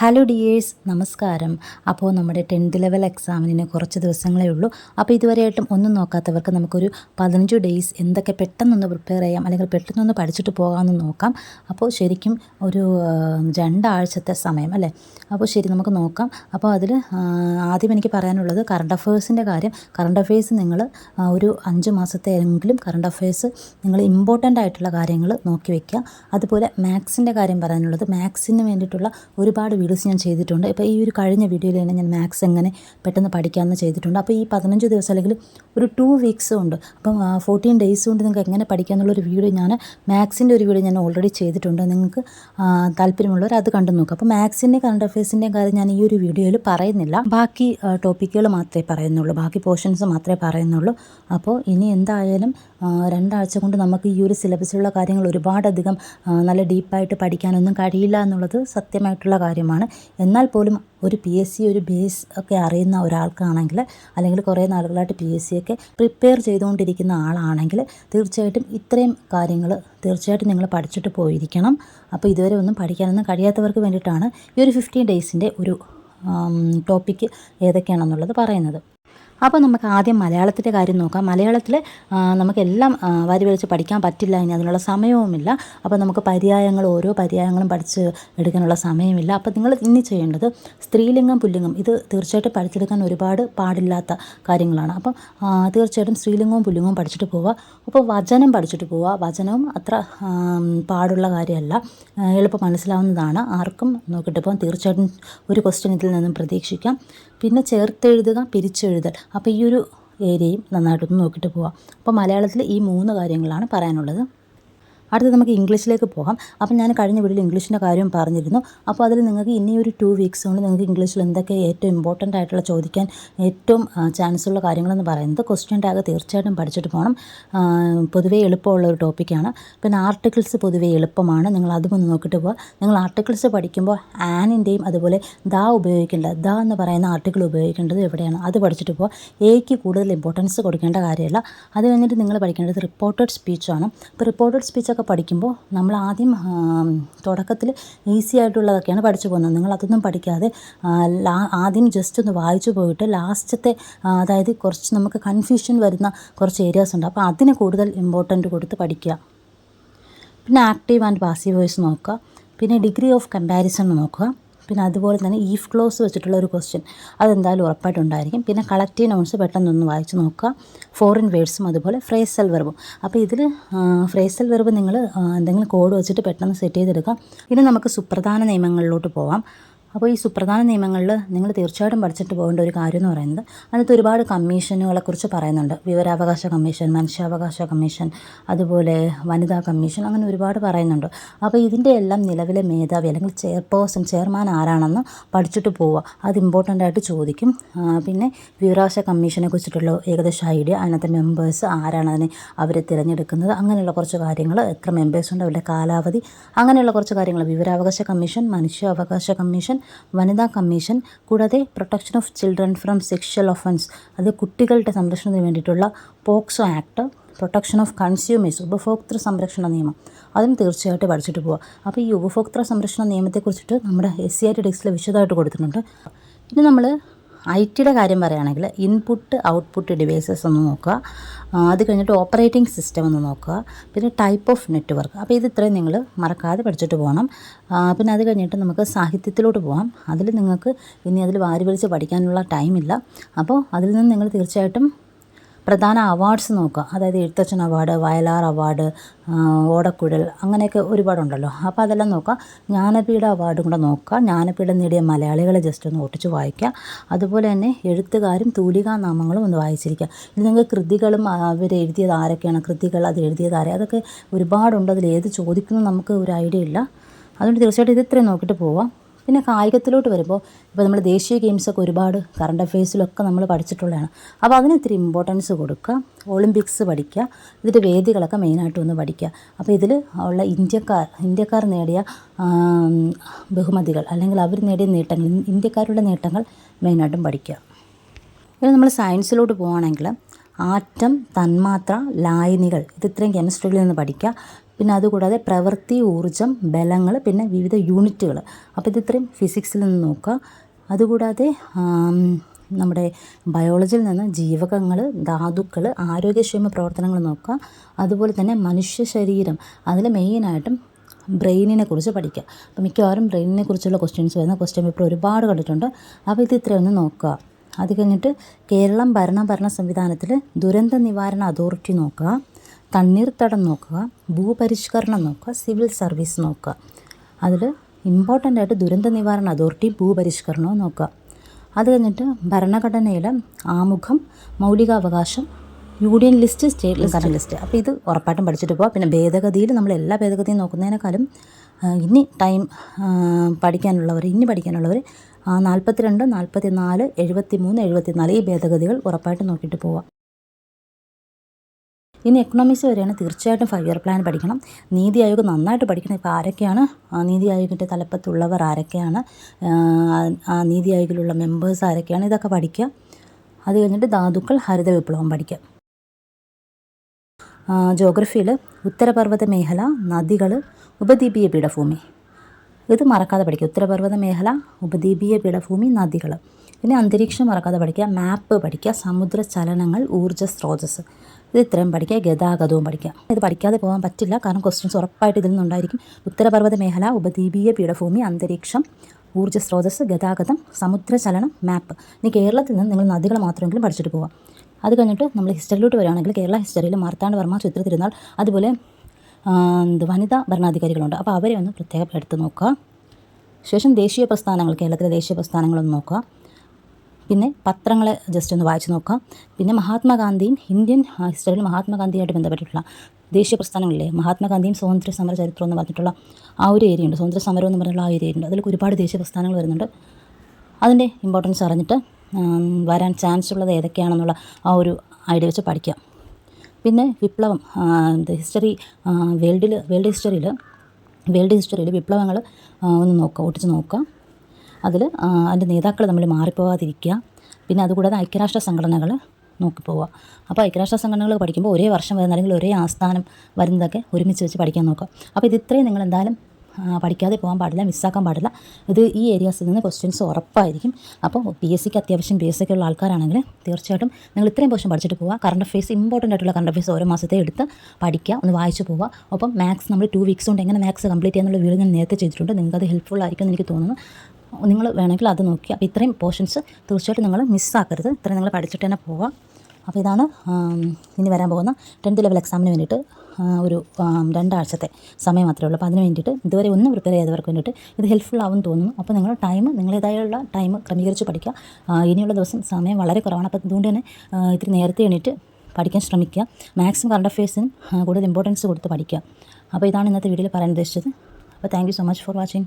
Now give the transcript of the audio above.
Hello dears നമസ്കാരം. അപ്പോൾ നമ്മുടെ ടെൻത്ത് ലെവൽ എക്സാമിന് കുറച്ച് ദിവസങ്ങളേ ഉള്ളൂ. അപ്പോൾ ഇതുവരെയായിട്ടും ഒന്നും നോക്കാത്തവർക്ക് നമുക്കൊരു പതിനഞ്ച് ഡേയ്സ് എന്തൊക്കെ പെട്ടെന്നൊന്ന് പ്രിപ്പയർ ചെയ്യാം അല്ലെങ്കിൽ പെട്ടെന്നൊന്ന് പഠിച്ചിട്ട് പോകാമെന്ന് നോക്കാം. അപ്പോൾ ശരിക്കും ഒരു രണ്ടാഴ്ചത്തെ സമയം അല്ലേ? അപ്പോൾ ശരി നമുക്ക് നോക്കാം. അപ്പോൾ അതിൽ ആദ്യം എനിക്ക് പറയാനുള്ളത് കറണ്ട് അഫയേഴ്സിന്റെ കാര്യം. കറണ്ട് അഫയേഴ്സ് നിങ്ങൾ ഒരു അഞ്ച് മാസത്തെ എങ്കിലും കറണ്ട് അഫയേഴ്സ് നിങ്ങൾ ഇമ്പോർട്ടന്റ് ആയിട്ടുള്ള കാര്യങ്ങൾ നോക്കി വയ്ക്കുക അതുപോലെ മാത്സിന്റെ കാര്യം പറയാനുള്ളത്. മാത്സിന് വേണ്ടിയിട്ടുള്ള ഒരുപാട് വീഡിയോസ് ഞാൻ ചെയ്തിട്ടുണ്ട്. ഇപ്പോൾ ഈ ഒരു കഴിഞ്ഞ വീഡിയോയിൽ തന്നെ ഞാൻ മാത്സ് എങ്ങനെ പെട്ടെന്ന് പഠിക്കാമെന്ന് ചെയ്തിട്ടുണ്ട്. അപ്പോൾ ഈ പതിനഞ്ച് ദിവസം അല്ലെങ്കിൽ ഒരു ടു വീക്സ് ഉണ്ട്. അപ്പം ഫോർട്ടീൻ ഡേയ്സ് കൊണ്ട് നിങ്ങൾക്ക് എങ്ങനെ പഠിക്കാമെന്നുള്ളൊരു വീഡിയോ ഞാൻ മാത്സിന്റെ ഒരു വീഡിയോ ഞാൻ ഓൾറെഡി ചെയ്തിട്ടുണ്ട്. നിങ്ങൾക്ക് താല്പര്യമുള്ളവർ അത് കണ്ടു നോക്കുക അപ്പോൾ മാത്സിന്റെ കറണ്ട് അഫയേഴ്സിന്റെയും കാര്യം ഞാൻ ഈ ഒരു വീഡിയോയിൽ പറയുന്നില്ല. ബാക്കി ടോപ്പിക്കുകൾ മാത്രമേ പറയുന്നുള്ളൂ. ബാക്കി പോർഷൻസ് മാത്രമേ പറയുന്നുള്ളൂ. അപ്പോൾ ഇനി എന്തായാലും രണ്ടാഴ്ച കൊണ്ട് നമുക്ക് ഈ ഒരു സിലബസിലുള്ള കാര്യങ്ങൾ ഒരുപാടധികം നല്ല ഡീപ്പായിട്ട് പഠിക്കാനൊന്നും കഴിയില്ല എന്നുള്ളത് സത്യമായിട്ടുള്ള കാര്യമാണ്. എന്നാൽ പോലും ഒരു പി എസ് സി ഒരു ബേസ് ഒക്കെ അറിയുന്ന ഒരാൾക്കാണെങ്കിൽ അല്ലെങ്കിൽ കുറേ നാളുകളായിട്ട് പി എസ് സി ഒക്കെ പ്രിപ്പയർ ചെയ്തുകൊണ്ടിരിക്കുന്ന ആളാണെങ്കിൽ തീർച്ചയായിട്ടും ഇത്രയും കാര്യങ്ങൾ തീർച്ചയായിട്ടും നിങ്ങൾ പഠിച്ചിട്ട് പോയിരിക്കണം. അപ്പോൾ ഇതുവരെ ഒന്നും പഠിക്കാനൊന്നും കഴിയാത്തവർക്ക് വേണ്ടിയിട്ടാണ് ഈ ഒരു ഫിഫ്റ്റീൻ ഡേയ്സിന്റെ ഒരു ടോപ്പിക്ക് ഏതൊക്കെയാണെന്നുള്ളത് പറയുന്നത്. അപ്പോൾ നമുക്ക് ആദ്യം മലയാളത്തിന്റെ കാര്യം നോക്കാം. മലയാളത്തിൽ നമുക്കെല്ലാം വരി വലിച്ച് പഠിക്കാൻ പറ്റില്ല ഇനി അതിനുള്ള സമയവുമില്ല. അപ്പോൾ നമുക്ക് പര്യായങ്ങൾ ഓരോ പര്യായങ്ങളും പഠിച്ച് എടുക്കാനുള്ള സമയമില്ല. അപ്പോൾ നിങ്ങൾ ഇനി ചെയ്യേണ്ടത് സ്ത്രീലിംഗം പുല്ലിംഗം. ഇത് തീർച്ചയായിട്ടും പഠിച്ചെടുക്കാൻ ഒരുപാട് പാടില്ലാത്ത കാര്യങ്ങളാണ്. അപ്പം തീർച്ചയായിട്ടും സ്ത്രീലിംഗവും പുല്ലിംഗവും പഠിച്ചിട്ട് പോവുക. അപ്പോൾ വചനം പഠിച്ചിട്ട് പോവുക. വചനവും അത്ര പാടുള്ള കാര്യമല്ല. എളുപ്പം മനസ്സിലാവുന്നതാണ്. ആർക്കും നോക്കിയിട്ട് പോകാം തീർച്ചയായിട്ടും ഒരു ക്വസ്റ്റ്യൻ ഇതിൽ നിന്നും പ്രതീക്ഷിക്കാം. പിന്നെ ചേർത്തെഴുതുക പിരിച്ചെഴുതൽ. അപ്പോൾ ഈ ഒരു ഏരിയയും നന്നായിട്ടൊന്ന് നോക്കിയിട്ട് പോവാം. അപ്പോൾ മലയാളത്തിൽ ഈ മൂന്ന് കാര്യങ്ങളാണ് പറയാനുള്ളത്. അടുത്തത് നമുക്ക് ഇംഗ്ലീഷിലേക്ക് പോകാം. അപ്പം ഞാൻ കഴിഞ്ഞ വീഡിയോയിൽ ഇംഗ്ലീഷിന്റെ കാര്യം പറഞ്ഞിരുന്നു. അപ്പോൾ അതിൽ നിങ്ങൾക്ക് ഇനി ഒരു ടു വീക്സ് കൊണ്ട് നിങ്ങൾക്ക് ഇംഗ്ലീഷിൽ എന്തൊക്കെ ഏറ്റവും ഇമ്പോർട്ടന്റ് ആയിട്ടുള്ള ചോദിക്കാൻ ഏറ്റവും ചാൻസ് ഉള്ള കാര്യങ്ങളെന്ന് പറയുന്നത് ക്വസ്റ്റ്യൻ ടാഗ് തീർച്ചയായിട്ടും പഠിച്ചിട്ട് പോകണം. പൊതുവേ എളുപ്പമുള്ള ഒരു ടോപ്പിക്കാണ് പിന്നെ ആർട്ടിക്കിൾസ് പൊതുവേ എളുപ്പമാണ്. നിങ്ങൾ അതും ഒന്ന് നോക്കിയിട്ട് പോവുക. നിങ്ങൾ ആർട്ടിക്കിൾസ് പഠിക്കുമ്പോൾ ആനിന്റെയും അതുപോലെ ദ ഉപയോഗിക്കേണ്ട ദ എന്ന് പറയുന്ന ആർട്ടിക്കിൾ ഉപയോഗിക്കേണ്ടത് എവിടെയാണ്? അത് പഠിച്ചിട്ട് പോവുക. എയ്ക്ക് കൂടുതൽ ഇമ്പോർട്ടൻസ് കൊടുക്കേണ്ട കാര്യമല്ല. അത് കഴിഞ്ഞിട്ട് നിങ്ങൾ പഠിക്കേണ്ടത് റിപ്പോർട്ടഡ് സ്പീച്ചാണ് അപ്പോൾ റിപ്പോർട്ടഡ് സ്പീച്ചൊക്കെ പഠിക്കുമ്പോൾ നമ്മൾ ആദ്യം തുടക്കത്തിൽ ഈസി ആയിട്ടുള്ളതൊക്കെയാണ് പഠിച്ചു പോകുന്നത്. നിങ്ങൾ അതൊന്നും പഠിക്കാതെ ആദ്യം ജസ്റ്റ് ഒന്ന് വായിച്ചു പോയിട്ട് ലാസ്റ്റത്തെ അതായത് കുറച്ച് നമുക്ക് കൺഫ്യൂഷൻ വരുന്ന കുറച്ച് ഏരിയാസ് ഉണ്ട്. അപ്പോൾ അതിന് കൂടുതൽ ഇമ്പോർട്ടന്റ് കൊടുത്ത് പഠിക്കുക. പിന്നെ ആക്റ്റീവ് ആൻഡ് പാസീവ് വോയിസ് നോക്കുക. പിന്നെ ഡിഗ്രി ഓഫ് കമ്പാരിസൺ നോക്കുക. പിന്നെ അതുപോലെ തന്നെ ഈഫ് ക്ലോസ് വെച്ചിട്ടുള്ള ഒരു ക്വസ്റ്റ്യൻ അതെന്തായാലും ഉറപ്പായിട്ടുണ്ടായിരിക്കും പിന്നെ കളക്റ്റീവ് നൗൺസ് പെട്ടെന്നൊന്ന് വായിച്ച് നോക്കുക. ഫോറിൻ വേർഡ്സും അതുപോലെ ഫ്രേസൽ വെർബും അപ്പോൾ ഇതിൽ ഫ്രേസൽ വെർബ് നിങ്ങൾ എന്തെങ്കിലും കോഡ് വെച്ചിട്ട് പെട്ടെന്ന് സെറ്റ് ചെയ്തെടുക്കാം ഇനി നമുക്ക് സുപ്രധാന നിയമങ്ങളിലോട്ട് പോവാം. അപ്പോൾ ഈ സുപ്രധാന നിയമങ്ങളിൽ നിങ്ങൾ തീർച്ചയായിട്ടും പഠിച്ചിട്ട് പോകേണ്ട ഒരു കാര്യം എന്ന് പറയുന്നത് അതിനകത്ത് ഒരുപാട് കമ്മീഷനുകളെക്കുറിച്ച് പറയുന്നുണ്ട്. വിവരാവകാശ കമ്മീഷൻ മനുഷ്യാവകാശ കമ്മീഷൻ അതുപോലെ വനിതാ കമ്മീഷൻ അങ്ങനെ ഒരുപാട് പറയുന്നുണ്ട്. അപ്പോൾ ഇതിന്റെ എല്ലാം നിലവിലെ മേധാവി അല്ലെങ്കിൽ ചെയർപേഴ്സൺ ചെയർമാൻ ആരാണെന്ന് പഠിച്ചിട്ട് പോവുക. അത് ഇമ്പോർട്ടന്റ് ആയിട്ട് ചോദിക്കും. പിന്നെ വിവരാവകാശ കമ്മീഷനെ കുറിച്ചിട്ടുള്ള ഏകദേശം ഐഡിയ അതിനകത്തെ മെമ്പേഴ്സ് ആരാണ് അതിനെ അവരെ തിരഞ്ഞെടുക്കുന്നത് അങ്ങനെയുള്ള കുറച്ച് കാര്യങ്ങൾ എത്ര മെമ്പേഴ്സ് ഉണ്ട് അവരുടെ കാലാവധി അങ്ങനെയുള്ള കുറച്ച് കാര്യങ്ങൾ. വിവരാവകാശ കമ്മീഷൻ മനുഷ്യാവകാശ കമ്മീഷൻ വനിതാ കമ്മീഷൻ കൂടാതെ protection of children from sexual offence അത് കുട്ടികളുടെ സംരക്ഷണത്തിന് വേണ്ടിയിട്ടുള്ള POCSO act protection of consumers ഉപഭോക്തൃ സംരക്ഷണ നിയമം. അതും തീർച്ചയായിട്ടും പഠിച്ചിട്ട് പോവുക അപ്പോൾ ഈ ഉപഭോക്തൃ സംരക്ഷണ നിയമത്തെക്കുറിച്ചിട്ട് നമ്മുടെ എസ് സി ആർ ടി ഡെക്സിൽ വിശദമായിട്ട് കൊടുത്തിട്ടുണ്ട്. ഇനി നമ്മൾ ഐ ടിയുടെ കാര്യം പറയുകയാണെങ്കിൽ ഇൻപുട്ട് ഔട്ട്പുട്ട് ഡിവൈസസ് ഒന്ന് നോക്കുക. അത് കഴിഞ്ഞിട്ട് ഓപ്പറേറ്റിംഗ് സിസ്റ്റം ഒന്ന് നോക്കുക. പിന്നെ ടൈപ്പ് ഓഫ് നെറ്റ്വർക്ക് അപ്പോൾ ഇത് ഇത്രയും നിങ്ങൾ മറക്കാതെ പഠിച്ചിട്ട് പോകണം. പിന്നെ അത് കഴിഞ്ഞിട്ട് നമുക്ക് സാഹിത്യത്തിലോട്ട് പോകാം. അതിൽ നിങ്ങൾക്ക് ഇനി അതിൽ വാരി വലിച്ച് പഠിക്കാനുള്ള ടൈമില്ല അപ്പോൾ അതിൽ നിന്ന് നിങ്ങൾ തീർച്ചയായിട്ടും പ്രധാന അവാർഡ്സ് നോക്കുക. അതായത് എഴുത്തച്ഛൻ അവാർഡ് വയലാർ അവാർഡ് ഓടക്കുഴൽ അങ്ങനെയൊക്കെ ഒരുപാടുണ്ടല്ലോ. അപ്പോൾ അതെല്ലാം നോക്കുക. ജ്ഞാനപീഠ അവാർഡും കൂടെ നോക്കുക. ജ്ഞാനപീഠം നേടിയ മലയാളികളെ ജസ്റ്റ് ഒന്ന് ഒട്ടിച്ച് വായിക്കുക. അതുപോലെ തന്നെ എഴുത്തുകാരും തൂലികാ നാമങ്ങളും ഒന്ന് വായിച്ചിരിക്കുക. ഇത് നിങ്ങൾക്ക് കൃതികളും അവർ എഴുതിയത് ആരൊക്കെയാണ്? കൃതികൾ അത് എഴുതിയത് ആരെ? അതൊക്കെ ഒരുപാടുണ്ട്. അതിൽ ഏത് ചോദിക്കുന്നു നമുക്ക് ഒരു ഐഡിയ ഇല്ല. അതുകൊണ്ട് തീർച്ചയായിട്ടും ഇത് ഇത്രയും നോക്കിയിട്ട് പോവാം. പിന്നെ കായികത്തിലോട്ട് വരുമ്പോൾ ഇപ്പോൾ നമ്മൾ ദേശീയ ഗെയിംസൊക്കെ ഒരുപാട് കറണ്ട് അഫയേഴ്സിലൊക്കെ നമ്മൾ പഠിച്ചിട്ടുള്ളതാണ്. അപ്പോൾ അതിന് ഇത്തിരി ഇമ്പോർട്ടൻസ് കൊടുക്കുക ഒളിമ്പിക്സ് പഠിക്കുക ഇതിന്റെ വേദികളൊക്കെ മെയിനായിട്ട് ഒന്ന് പഠിക്കുക. അപ്പോൾ ഇതിൽ ഉള്ള ഇന്ത്യക്കാർ ഇന്ത്യക്കാർ നേടിയ ബഹുമതികൾ അല്ലെങ്കിൽ അവർ നേടിയ നേട്ടങ്ങൾ ഇന്ത്യക്കാരുടെ നേട്ടങ്ങൾ മെയിനായിട്ടും പഠിക്കുക. ഇനി നമ്മൾ സയൻസിലോട്ട് പോവുകയാണെങ്കിൽ ആറ്റം തന്മാത്ര ലായനികൾ ഇത് ഇത്രയും കെമിസ്ട്രിയിൽ നിന്ന് പഠിക്കുക. പിന്നെ അതുകൂടാതെ പ്രവൃത്തി ഊർജം ബലങ്ങൾ പിന്നെ വിവിധ യൂണിറ്റുകൾ. അപ്പോൾ ഇത് ഇത്രയും ഫിസിക്സിൽ നിന്ന് നോക്കുക. അതുകൂടാതെ നമ്മുടെ ബയോളജിയിൽ നിന്ന് ജീവകങ്ങൾ ധാതുക്കൾ ആരോഗ്യക്ഷേമ പ്രവർത്തനങ്ങൾ നോക്കുക. അതുപോലെ തന്നെ മനുഷ്യ ശരീരം. അതിൽ മെയിനായിട്ടും ബ്രെയിനിനെ കുറിച്ച് പഠിക്കുക. അപ്പോൾ മിക്കവാറും ബ്രെയിനിനെ കുറിച്ചുള്ള ക്വസ്റ്റ്യൻസ് വരുന്ന ക്വസ്റ്റ്യൻ പേപ്പർ ഒരുപാട് കണ്ടിട്ടുണ്ട്. അപ്പോൾ ഇത് ഒന്ന് നോക്കുക. അത് കഴിഞ്ഞിട്ട് കേരളം ഭരണ ഭരണ സംവിധാനത്തിൽ ദുരന്ത നിവാരണ അതോറിറ്റി നോക്കുക. തണ്ണീർത്തടം നോക്കുക ഭൂപരിഷ്കരണം നോക്കുക സിവിൽ സർവീസ് നോക്കുക. അതിൽ ഇമ്പോർട്ടന്റ് ആയിട്ട് ദുരന്ത നിവാരണ അതോറിറ്റി ഭൂപരിഷ്കരണവും നോക്കുക. അത് കഴിഞ്ഞിട്ട് ഭരണഘടനയിലെ ആമുഖം മൗലികാവകാശം union list state list list. അപ്പോൾ ഇത് ഉറപ്പായിട്ടും പഠിച്ചിട്ട് പോവാം. പിന്നെ ഭേദഗതിയിൽ നമ്മൾ എല്ലാ ഭേദഗതിയും നോക്കുന്നതിനേക്കാളും ഇനി ടൈം പഠിക്കാനുള്ളവർ ഇനി പഠിക്കാനുള്ളവർ നാൽപ്പത്തിരണ്ട് നാൽപ്പത്തി നാല് എഴുപത്തി മൂന്ന് എഴുപത്തി നാല് ഈ ഭേദഗതികൾ ഉറപ്പായിട്ട് നോക്കിയിട്ട് പോവാം. ഇനി എക്കണോമിക്സ് വരെയാണ് തീർച്ചയായിട്ടും ഫൈവ് ഇയർ പ്ലാൻ പഠിക്കണം. നീതി ആയോഗ് നന്നായിട്ട് പഠിക്കണം. ഇപ്പോൾ ആരൊക്കെയാണ്? നീതി ആയോഗിന്റെ തലപ്പത്തുള്ളവർ ആരൊക്കെയാണ്? നീതി ആയോഗിലുള്ള മെമ്പേഴ്സ് ആരൊക്കെയാണ്? ഇതൊക്കെ പഠിക്കുക. അത് കഴിഞ്ഞിട്ട് ധാതുക്കൾ ഹരിത വിപ്ലവം പഠിക്കുക. ജോഗ്രഫിയിൽ ഉത്തരപർവത മേഖല നദികൾ ഉപദ്വീപീയ പീഠഭൂമി. ഇത് മറക്കാതെ പഠിക്കുക. ഉത്തരപർവത മേഖല ഉപദ്വീപീയ പീഠഭൂമി നദികൾ പിന്നെ അന്തരീക്ഷം മറക്കാതെ പഠിക്കുക. മാപ്പ് പഠിക്കുക. സമുദ്ര ചലനങ്ങൾ ഊർജ സ്രോതസ്സ്. ഇത് ഇത്രയും പഠിക്കുക ഗതാഗതവും പഠിക്കുക. ഇത് പഠിക്കാതെ പോകാൻ പറ്റില്ല. കാരണം ക്വസ്റ്റ്യൻസ് ഉറപ്പായിട്ട് ഇതിൽ നിന്നുണ്ടായിരിക്കും. ഉത്തരപർവത മേഖല ഉപദ്വീപീയ പീഠഭൂമി അന്തരീക്ഷം ഊർജ സ്രോതസ് ഗതാഗതം സമുദ്രചലനം മാപ്പ് ഇനി കേരളത്തിൽ നിന്ന് നിങ്ങൾ നദികൾ മാത്രമെങ്കിലും പഠിച്ചിട്ട് പോവാം. അത് കഴിഞ്ഞിട്ട് നമ്മൾ ഹിസ്റ്ററിയിലോട്ട് വരികയാണെങ്കിൽ കേരള ഹിസ്റ്ററിയിൽ മാർത്താണ്ഡ വർമ്മ ചിത്ര തിരുനാൾ അതുപോലെ എന്ത് വനിതാ ഭരണാധികാരികളുണ്ട്. അപ്പോൾ അവരെ ഒന്ന് പ്രത്യേകം എടുത്ത് നോക്കുക. ശേഷം ദേശീയ പ്രസ്ഥാനങ്ങൾ കേരളത്തിലെ ദേശീയ പ്രസ്ഥാനങ്ങളൊന്ന് നോക്കുക. പിന്നെ പത്രങ്ങൾ ജസ്റ്റ് ഒന്ന് വായിച്ചു നോക്കാം. പിന്നെ മഹാത്മാഗാന്ധിയും ഇന്ത്യൻ ഹിസ്റ്ററിയിൽ മഹാത്മാഗാന്ധിയായിട്ട് ബന്ധപ്പെട്ടിട്ടുള്ള ദേശീയ പ്രസ്ഥാനങ്ങളില്ലേ മഹാത്മാഗാന്ധിയും സ്വാതന്ത്ര്യ സമര ചരിത്രം എന്ന് പറഞ്ഞിട്ടുള്ള ആ ഒരു ഏരിയ ഉണ്ട്. സ്വാതന്ത്ര്യ സമരം എന്ന് പറഞ്ഞിട്ടുള്ള ആ ഏരിയ ഉണ്ട്. അതിൽ ഒരുപാട് ദേശീയ പ്രസ്ഥാനങ്ങൾ വരുന്നുണ്ട്. അതിന്റെ ഇമ്പോർട്ടൻസ് അറിഞ്ഞിട്ട് വരാൻ ചാൻസ് ഉള്ളത് ഏതൊക്കെയാണെന്നുള്ള ആ ഒരു ഐഡിയ വെച്ച് പഠിക്കാം. പിന്നെ വിപ്ലവം ഹിസ്റ്ററി വേൾഡിൽ വേൾഡ് ഹിസ്റ്ററിയിൽ വേൾഡ് ഹിസ്റ്ററിയിൽ വിപ്ലവങ്ങൾ ഒന്ന് നോക്കുക ഒട്ടിച്ച് നോക്കുക അതിൽ അതിന്റെ നേതാക്കൾ തമ്മിൽ മാറിപ്പോവാതിരിക്കുക. പിന്നെ അതുകൂടാതെ ഐക്യരാഷ്ട്ര സംഘടനകൾ നോക്കി പോവുക അപ്പോൾ ഐക്യരാഷ്ട്ര സംഘടനകൾ പഠിക്കുമ്പോൾ ഒരേ വർഷം വരുന്ന അല്ലെങ്കിൽ ഒരേ ആസ്ഥാനം വരുന്നതൊക്കെ ഒരുമിച്ച് വെച്ച് പഠിക്കാൻ നോക്കുക. അപ്പോൾ ഇത് നിങ്ങൾ എന്തായാലും പഠിക്കാതെ പോകാൻ പാടില്ല മിസ്സാക്കാൻ പാടില്ല. ഇത് ഈ ഏരിയാസിൽ നിന്ന് ക്വസ്റ്റ്യൻസ് ഉറപ്പായിരിക്കും. അപ്പോൾ പി എസ് സിക്ക് അത്യാവശ്യം പി എസ് സിക്ക് ഉള്ള ആൾക്കാരാണെങ്കിൽ തീർച്ചയായിട്ടും നിങ്ങൾ ഇത്രയും പോർഷൻ പഠിച്ചിട്ട് പോവുക കറണ്ട് അഫയേഴ്സ് ഇമ്പോർട്ടന്റ് ആയിട്ടുള്ള കറണ്ട് അഫയേഴ്സ് ഓരോ മാസത്തെ എടുത്ത് പഠിക്കുക ഒന്ന് വായിച്ചു പോവുക ഒപ്പം മാത്സ് നമ്മൾ ടു വീക്സ് കൊണ്ട് എങ്ങനെ മാത്സ് കംപ്ലീറ്റ് ചെയ്യാന്നുള്ള വീഡിയോ ഞാൻ നേരത്തെ ചെയ്തിട്ടുണ്ട്. നിങ്ങൾക്ക് അത് ഹെൽപ്ഫുൾ ആയിരിക്കും എന്ന് എനിക്ക് തോന്നുന്നു. നിങ്ങൾ വേണമെങ്കിൽ അത് നോക്കി. അപ്പോൾ ഇത്രയും പോർഷൻസ് തീർച്ചയായിട്ടും നിങ്ങൾ മിസ്സാക്കരുത് ഇത്രയും നിങ്ങൾ പഠിച്ചിട്ട് തന്നെ പോവുക. അപ്പോൾ ഇതാണ് ഇനി വരാൻ പോകുന്ന ടെൻത്ത് ലെവൽ എക്സാമിന് വേണ്ടിയിട്ട് ഒരു രണ്ടാഴ്ചത്തെ സമയം മാത്രമേ ഉള്ളൂ. അപ്പോൾ അതിന് വേണ്ടിയിട്ട് ഇതുവരെ ഒന്നും പ്രിപ്പയർ ചെയ്തവർക്ക് വേണ്ടിയിട്ട് ഇത് ഹെൽപ്ഫുൾ ആവും തോന്നുന്നു. അപ്പോൾ നിങ്ങൾ ടൈം നിങ്ങളേതായുള്ള ടൈം ക്രമീകരിച്ച് പഠിക്കുക. ഇനിയുള്ള ദിവസം സമയം വളരെ കുറവാണ്. അപ്പോൾ അതുകൊണ്ട് തന്നെ ഇത്തിരി നേരത്തെ എണീറ്റ് പഠിക്കാൻ ശ്രമിക്കുക. മാക്സിമം കറണ്ട് അഫയേഴ്സിനും കൂടുതൽ ഇമ്പോർട്ടൻസ് കൊടുത്ത് പഠിക്കുക. അപ്പോൾ ഇതാണ് ഇന്നത്തെ വീഡിയോയിൽ പറയാൻ ഉദ്ദേശിച്ചത്. അപ്പോൾ thank you so much for watching